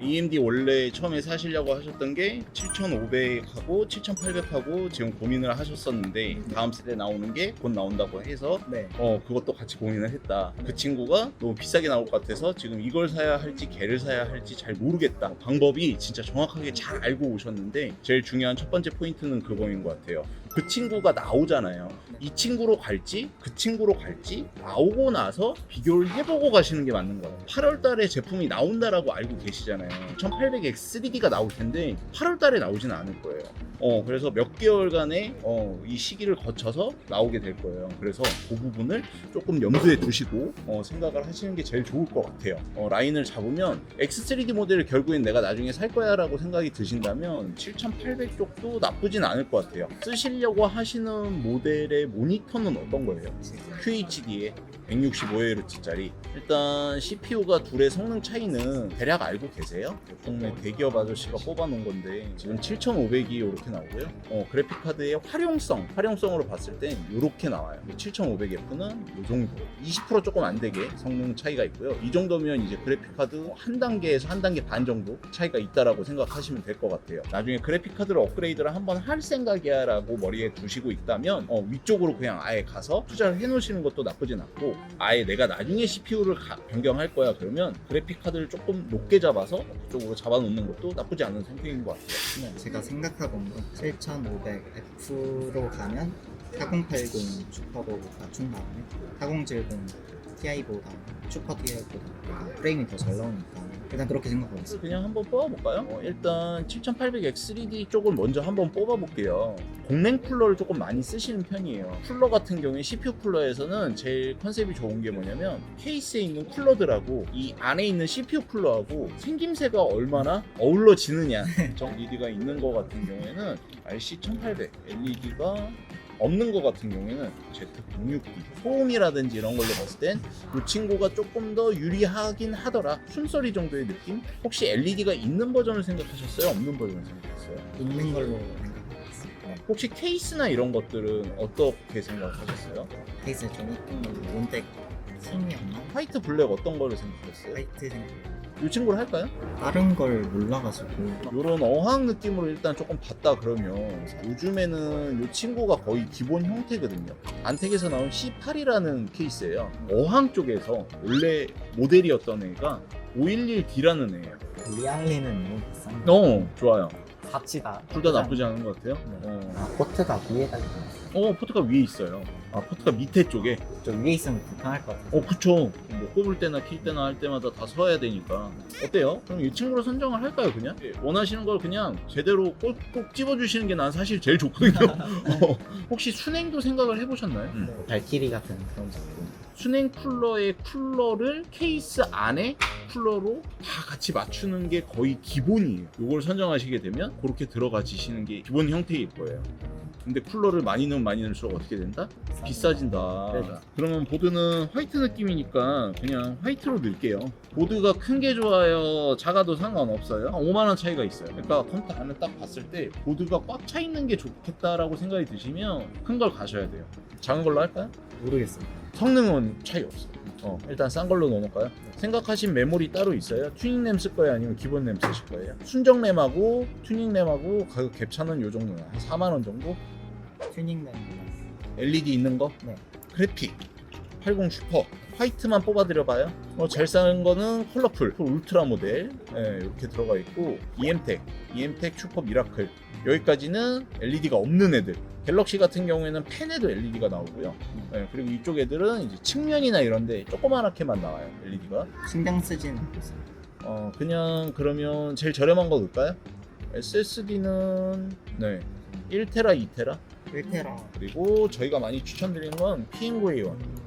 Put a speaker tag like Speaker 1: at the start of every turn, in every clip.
Speaker 1: AMD 원래 처음에 사시려고 하셨던 게 7,500하고 7,800하고 지금 고민을 하셨었는데 다음 세대 나오는 게 곧 나온다고 해서
Speaker 2: 네.
Speaker 1: 어 그것도 같이 고민을 했다. 그 친구가 너무 비싸게 나올 것 같아서 지금 이걸 사야 할지 걔를 사야 할지 잘 모르겠다. 방법이 진짜 정확하게 잘 알고 오셨는데 제일 중요한 첫 번째 포인트는 그거인 것 같아요. 그 친구가 나오잖아요. 이 친구로 갈지 그 친구로 갈지 나오고 나서 비교를 해보고 가시는 게 맞는 거예요. 8월 달에 제품이 나온다라고 알고 계시잖아요. 1800X 3D가 나올 텐데 8월 달에 나오지는 않을 거예요. 어 그래서 몇 개월간의 어, 이 시기를 거쳐서 나오게 될 거예요. 그래서 그 부분을 조금 염두에 두시고 어, 생각을 하시는 게 제일 좋을 것 같아요. 어, 라인을 잡으면 X3D 모델을 결국엔 내가 나중에 살 거야라고 생각이 드신다면 7800 쪽도 나쁘진 않을 것 같아요. 쓰 시려고 하시는 모델의 모니터는 어떤 거예요? QHD에 165Hz짜리. 일단 CPU가 둘의 성능 차이는 대략 알고 계세요? 동네 대기업 아저씨가 뽑아놓은 건데 지금 7500이 이렇게 나오고요. 어, 그래픽카드의 활용성 활용성으로 봤을 땐 이렇게 나와요. 7500F는 이 정도. 20% 조금 안 되게 성능 차이가 있고요. 이 정도면 이제 그래픽카드 한 단계에서 한 단계 반 정도 차이가 있다라고 생각하시면 될 것 같아요. 나중에 그래픽카드를 업그레이드를 한번 할 생각이야 라고 머리에 두시고 있다면 어, 위쪽으로 그냥 아예 가서 투자를 해 놓으시는 것도 나쁘진 않고 아예 내가 나중에 CPU를 변경할 거야 그러면 그래픽 카드를 조금 높게 잡아서 그쪽으로 잡아놓는 것도 나쁘지 않은 선택인 것 같아요.
Speaker 2: 제가 생각하건 건 7500F로 가면 4080 슈퍼로 맞춘 다음에 4070 Ti보다 슈퍼 Ti보다 프레임이 더 잘 나오니까 일단 그렇게 생각하고 있어요.
Speaker 1: 그냥 한번 뽑아볼까요? 어, 일단 7800X3D 쪽을 먼저 한번 뽑아볼게요. 공랭 쿨러를 조금 많이 쓰시는 편이에요. 쿨러 같은 경우에 CPU 쿨러에서는 제일 컨셉이 좋은 게 뭐냐면 케이스에 있는 쿨러들하고 이 안에 있는 CPU 쿨러하고 생김새가 얼마나 어울러지느냐 정 LED가 있는 거 같은 경우에는 RC1800 LED가 없는 것 같은 경우에는 Z660 소음이라든지 이런 걸로 봤을 땐 이 친구가 조금 더 유리하긴 하더라 순서리 정도의 느낌? 혹시 LED가 있는 버전을 생각하셨어요? 없는 버전을 생각했어요?
Speaker 2: 있는 걸로 생각하고 있어요.
Speaker 1: 어, 혹시 케이스나 이런 것들은 어떻게 생각하셨어요?
Speaker 2: 케이스 좀 이쁜 걸로 몬텍 킹이었나?
Speaker 1: 화이트 블랙 어떤 거를 생각했어요?
Speaker 2: 화이트 생각.
Speaker 1: 이 친구를 할까요?
Speaker 2: 다른 걸 몰라가지고
Speaker 1: 이런 어항 느낌으로 일단 조금 봤다 그러면 요즘에는 이 친구가 거의 기본 형태거든요. 안텍에서 나온 C8이라는 케이스예요. 어항 쪽에서 원래 모델이었던 애가 511D라는 애예요.
Speaker 2: 리알리는 너무 비싼 거.
Speaker 1: 어 좋아요.
Speaker 2: 값이다.
Speaker 1: 둘 다 나쁘지 않은 것 같아요.
Speaker 2: 네.
Speaker 1: 어,
Speaker 2: 아, 포트가 위에다 있어요.
Speaker 1: 어 포트가 위에 있어요. 아 포트가 밑에 쪽에.
Speaker 2: 저 위에 있으면 불편할 것 같아요.
Speaker 1: 어 그쵸. 뭐 꼽을 때나 킬 때나 할 때마다 다 서야 되니까. 어때요? 그럼 이 친구로 선정을 할까요 그냥? 원하시는 걸 그냥 제대로 꼭꼭 집어주시는 게 난 사실 제일 좋거든요. 어, 혹시 순행도 생각을 해보셨나요?
Speaker 2: 네, 발키리 같은 그런 작품.
Speaker 1: 순행 쿨러의 쿨러를 케이스 안에 쿨러로 다 같이 맞추는 게 거의 기본이에요. 이걸 선정하시게 되면 그렇게 들어가지시는 게 기본 형태일 거예요. 근데 쿨러를 많이 넣으면 많이 넣을수록 어떻게 된다? 비싸진다.
Speaker 2: 네.
Speaker 1: 그러면 보드는 화이트 느낌이니까 그냥 화이트로 넣을게요. 보드가 큰 게 좋아요, 작아도 상관없어요. 한 5만 원 차이가 있어요. 그러니까 컴퓨터 안에 딱 봤을 때 보드가 꽉 차 있는 게 좋겠다라고 생각이 드시면 큰 걸 가셔야 돼요. 작은 걸로 할까요?
Speaker 2: 모르겠어요.
Speaker 1: 성능은 차이 없어. 어, 일단 싼 걸로 넣어놓을까요? 생각하신 메모리 따로 있어요? 튜닝 램 쓸 거예요? 아니면 기본 램 쓰실 거예요? 순정 램하고 튜닝 램하고 가격 갭 차는 요 정도야. 한 4만 원 정도?
Speaker 2: 튜닝된 몰랐어요.
Speaker 1: LED 있는 거?
Speaker 2: 네.
Speaker 1: 그래픽 80 슈퍼 화이트만 뽑아드려봐요. 어, 제일 싼 거는 컬러풀 울트라 모델 예, 이렇게 들어가 있고 EM텍, EM텍 슈퍼 미라클 여기까지는 LED가 없는 애들. 갤럭시 같은 경우에는 펜에도 LED가 나오고요. 예, 그리고 이쪽 애들은 이제 측면이나 이런데 조그만하게만 나와요 LED가.
Speaker 2: 신경 쓰진 않겠어요.
Speaker 1: 어 그냥 그러면 제일 저렴한 거 넣을까요? SSD는 네 1테라, 2테라?
Speaker 2: 1테라.
Speaker 1: 그리고 저희가 많이 추천드리는 건 P&G의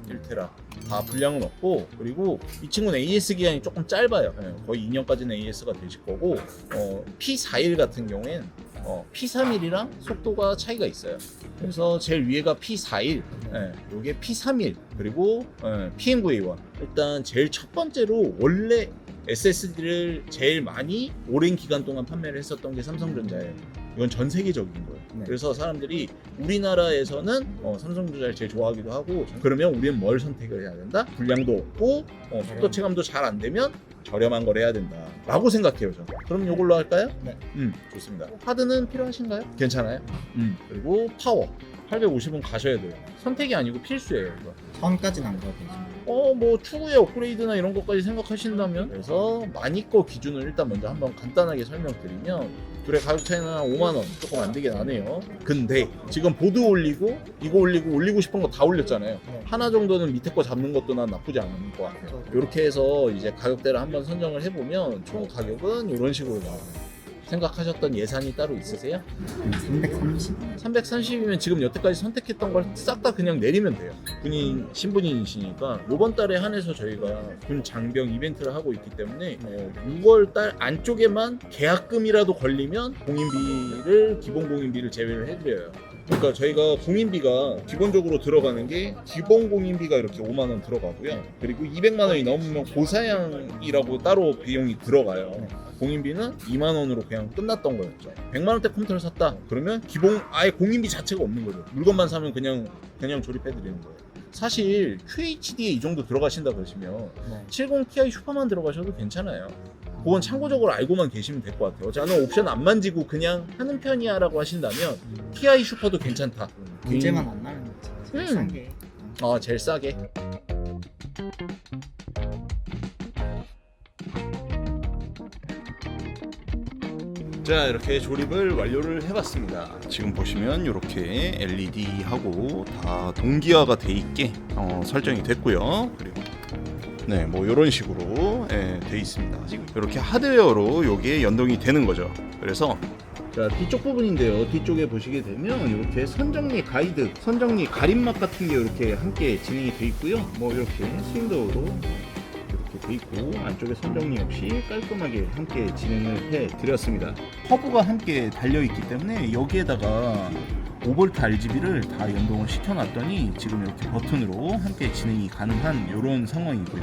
Speaker 1: 1테라. 다 분량은 없고 그리고 이 친구는 AS 기간이 조금 짧아요. 예, 거의 2년까지는 AS가 되실 거고 어, P41 같은 경우엔 어, P31이랑 속도가 차이가 있어요. 그래서 제일 위에가 P41 예, 요게 P31 그리고 예, PMVA1 일단 제일 첫 번째로 원래 SSD를 제일 많이 오랜 기간 동안 판매를 했었던 게 삼성전자예요. 이건 전 세계적인 거예요.
Speaker 2: 네.
Speaker 1: 그래서 사람들이 우리나라에서는 어, 삼성전자를 제일 좋아하기도 하고 그러면 우리는 뭘 선택을 해야 된다? 분량도 없고 어, 속도 체감도 잘 안 되면 저렴한 걸 해야 된다 라고 생각해요 저는 그럼 이걸로 할까요?
Speaker 2: 네.
Speaker 1: 음 좋습니다 하드는 필요하신가요? 괜찮아요? 음 그리고 파워 850은 가셔야 돼요 선택이 아니고 필수예요 이거
Speaker 2: 선까지는 안 가도 되죠.
Speaker 1: 어 뭐 추후에 업그레이드나 이런 것까지 생각하신다면? 그래서 많이 거 기준을 일단 먼저 한번 간단하게 설명드리면 둘의 가격 차이는 한 5만 원 조금 안 되게 나네요. 근데 지금 보드 올리고 이거 올리고 올리고 싶은 거 다 올렸잖아요.
Speaker 2: 네.
Speaker 1: 하나 정도는 밑에 거 잡는 것도 난 나쁘지 않은 것 같아요. 이렇게 해서 이제 가격대를 한번 선정을 해보면 총 가격은 이런 식으로 나와요 생각하셨던 예산이 따로 있으세요?
Speaker 2: 330?
Speaker 1: 330이면 지금 여태까지 선택했던 걸 싹 다 그냥 내리면 돼요. 군인 신분인이시니까 이번 달에 한해서 저희가 군 장병 이벤트를 하고 있기 때문에 어, 6월 달 안쪽에만 계약금이라도 걸리면 공인비를 기본 공인비를 제외를 해드려요. 그러니까 저희가 공인비가 기본적으로 들어가는 게 기본 공인비가 이렇게 5만 원 들어가고요. 그리고 200만 원이 넘으면 고사양이라고 따로 비용이 들어가요. 공인비는 2만 원으로 그냥 끝났던 거였죠. 100만 원대 컴퓨터를 샀다. 그러면 기본 아예 공인비 자체가 없는 거죠. 물건만 사면 그냥 그냥 조립해 드리는 거예요. 사실 QHD에 이 정도 들어가신다 그러시면
Speaker 2: 네.
Speaker 1: 70 Ti 슈퍼만 들어가셔도 괜찮아요. 그건 참고적으로 알고만 계시면 될 것 같아요. 저는 옵션 안 만지고 그냥 하는 편이야 라고 하신다면 TI 슈퍼도 괜찮다.
Speaker 2: 문제만 안 나는 거지. 제일
Speaker 1: 음.
Speaker 2: 싼 게.
Speaker 1: 어, 제일 싸게. 자 이렇게 조립을 완료를 해봤습니다. 지금 보시면 이렇게 LED하고 다 동기화가 돼 있게 어, 설정이 됐고요. 그리고 네 뭐 이런 식으로 예, 돼 있습니다. 지금 이렇게 하드웨어로 이게 연동이 되는 거죠. 그래서 자 뒤쪽 부분인데요. 뒤쪽에 보시게 되면 이렇게 선정리 가이드 선정리 가림막 같은 게 이렇게 함께 진행이 돼 있고요. 뭐 이렇게 스윙도어로 돼 있고 안쪽에 선정리 역시 깔끔하게 함께 진행을 해 드렸습니다. 허브가 함께 달려 있기 때문에 여기에다가 5V RGB를 다 연동을 시켜놨더니 지금 이렇게 버튼으로 함께 진행이 가능한 이런 상황이고요.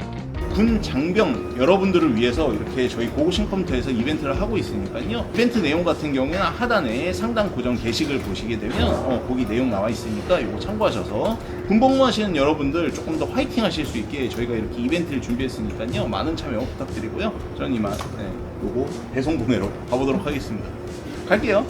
Speaker 1: 군 장병 여러분들을 위해서 이렇게 저희 고고싱 컴퓨터에서 이벤트를 하고 있으니까요. 이벤트 내용 같은 경우에는 하단에 상단 고정 게시글 보시게 되면 어, 거기 내용 나와 있으니까 이거 참고하셔서 군복무 하시는 여러분들 조금 더 화이팅 하실 수 있게 저희가 이렇게 이벤트를 준비했으니까요. 많은 참여 부탁드리고요. 저는 이만 네, 요거 배송 보내러 가보도록 하겠습니다. 갈게요.